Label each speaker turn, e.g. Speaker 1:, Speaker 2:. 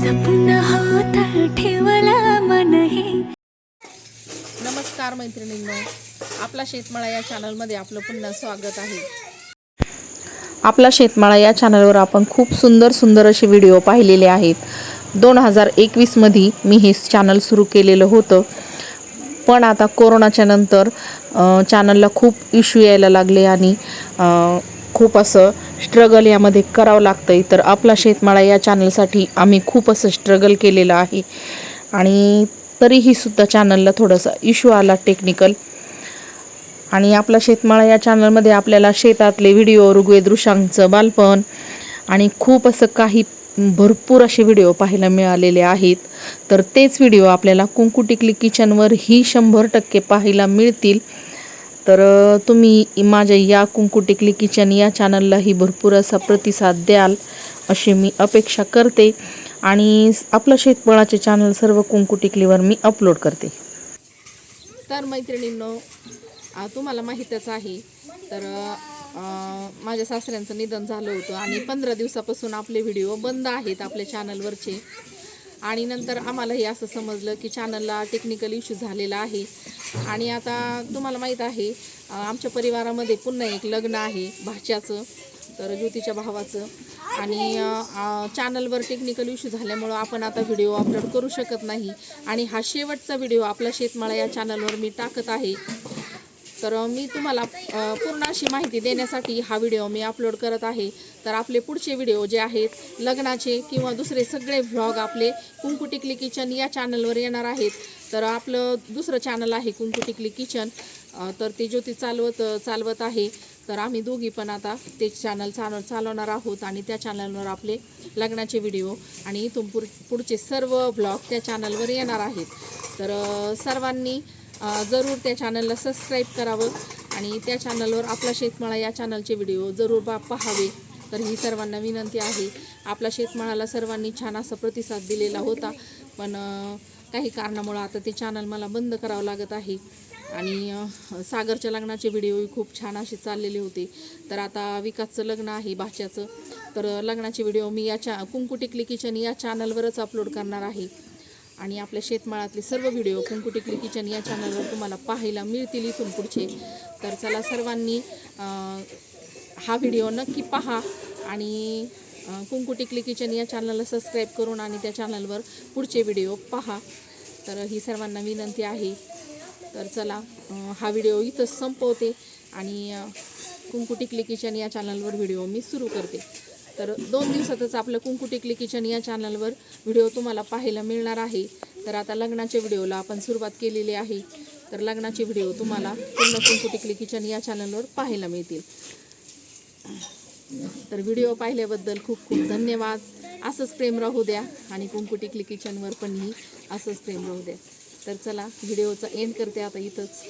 Speaker 1: जपून होत ठेवला मन हे
Speaker 2: नमस्कार मैत्रिणींनो आपला शेतमाळा या चॅनलमध्ये आपलं पुन्हा स्वागत आहे. आपला शेतमाळा या चॅनलवर आपण खूप सुंदर सुंदर असे व्हिडिओ पाहिलेले आहेत. दोन हजार एकवीसमध्ये मी हे चॅनल सुरू केलेलं होतं. पण आता कोरोनाच्या नंतर चॅनलला खूप इश्यू यायला लागले आणि खूप असं स्ट्रगल यामध्ये करावं लागतं आहे तर आपला शेतमाळा या चॅनलसाठी आम्ही खूप असं स्ट्रगल केलेलं आहे. आणि तरीही सुद्धा चॅनलला थोडासा इश्यू आला टेक्निकल आणि आपला शेतमाळा या चॅनलमध्ये आपल्याला शेतातले व्हिडिओ ऋग्वेद ऋषांचं बालपण आणि खूप असं काही भरपूर असे व्हिडिओ पाहायला मिळालेले आहेत. तर तेच व्हिडिओ आपल्याला कुंकू टिकली किचनवर ही शंभर टक्के पाहायला मिळतील. तर तुम्ही माझ्या या कुंकू टिकली किचन या चॅनललाही भरपूर असा प्रतिसाद द्याल अशी मी अपेक्षा करते आणि आपलं शेतपळाचे चॅनल सर्व कुंकू टिकलीवर मी अपलोड करते. तर मैत्रिणींनो तुम्हाला माहीतच आहे तर माझ्या सासऱ्यांचं निधन झालं होतं आणि पंधरा दिवसापासून आपले व्हिडिओ बंद आहेत आपल्या चॅनलवरचे आणि नंतर आम्हाला हे असं समजलं की चॅनलला टेक्निकल इश्यू झालेला आहे. आणि आता तुम्हाला माहीत आहे आमच्या परिवारामध्ये पुन्हा एक लग्न आहे भाच्याचं तर ज्योतीच्या भावाचं. आणि चॅनलवर टेक्निकल इश्यू झाल्यामुळं आपण आता व्हिडिओ अपलोड करू शकत नाही. आणि हा शेवटचा व्हिडिओ आपला शेतमाळा या चॅनलवर मी टाकत आहे. तर मी तुम्हाला पूर्ण अशी माहिती देण्यासाठी हा व्हिडिओ मी अपलोड करत आहे. तर आपले पुढचे व्हिडिओ जे आहेत लग्नाचे किंवा दुसरे सगळे व्लॉग आपले कुंकू टिकली किचन या चॅनलवर येणार आहेत. तर आपलं दुसरं चॅनल आहे कुंकू टिकली किचन. तर ते ज्योती चालवत चालवत आहे. तर आम्ही दोघी पण आता ते चॅनल चालव चालवणार आहोत आणि त्या चॅनलवर आपले लग्नाचे व्हिडिओ आणि इथून पुढ पुढचे सर्व ब्लॉग त्या चॅनलवर येणार आहेत. तर सर्वांनी जरूर त्या चॅनलला सबस्क्राईब करावं आणि त्या चॅनलवर आपला शेतमाळा या चॅनलचे व्हिडिओ जरूर बा पाहावे. तर ही सर्वांना विनंती आहे. आपला शेतमाळाला सर्वांनी छान असा प्रतिसाद दिलेला होता. पण काही कारणामुळं आता ते चॅनल मला बंद करावं लागत आहे. आणि सागरच्या लग्नाचे व्हिडिओही खूप छान असे चाललेले होते. तर आता विकासचं लग्न आहे भाच्याचं. तर लग्नाचे व्हिडिओ मी या चा कुंकुटिकली किचन या चॅनलवरच अपलोड करणार आहे. आणि आपल्या शेतमाळातले सर्व व्हिडिओ कुंकुटिकली किचन या चॅनलवर तुम्हाला पाहायला मिळतील इथून पुढचे. तर चला सर्वांनी हा व्हिडिओ नक्की पहा आणि अं, कुंकू टिकली किचन या चॅनलला सबस्क्राईब करून आणि त्या चॅनलवर पुढचे व्हिडिओ पहा. तर ही सर्वांना विनंती आहे. तर चला हा व्हिडिओ इथंच संपवते आणि अं, कुंकू टिकली किचन या चॅनलवर व्हिडिओ मी सुरू करते. तर दोन दिवसातच आपलं कुंकू टिकली किचन या चॅनलवर व्हिडिओ तुम्हाला पाहायला मिळणार आहे. तर आता लग्नाच्या व्हिडिओला आपण सुरुवात केलेली आहे. तर लग्नाचे व्हिडिओ तुम्हाला पूर्ण कुंकू टिकली किचन या चॅनलवर पाहायला मिळतील. तर व्हिडिओ पाहिल्याबद्दल खूप खूप धन्यवाद. असंच प्रेम राहू द्या आणि कुंकू टिकली किचनवर पणही असंच प्रेम राहू द्या. तर चला व्हिडिओचा एंड करते आता इथंच.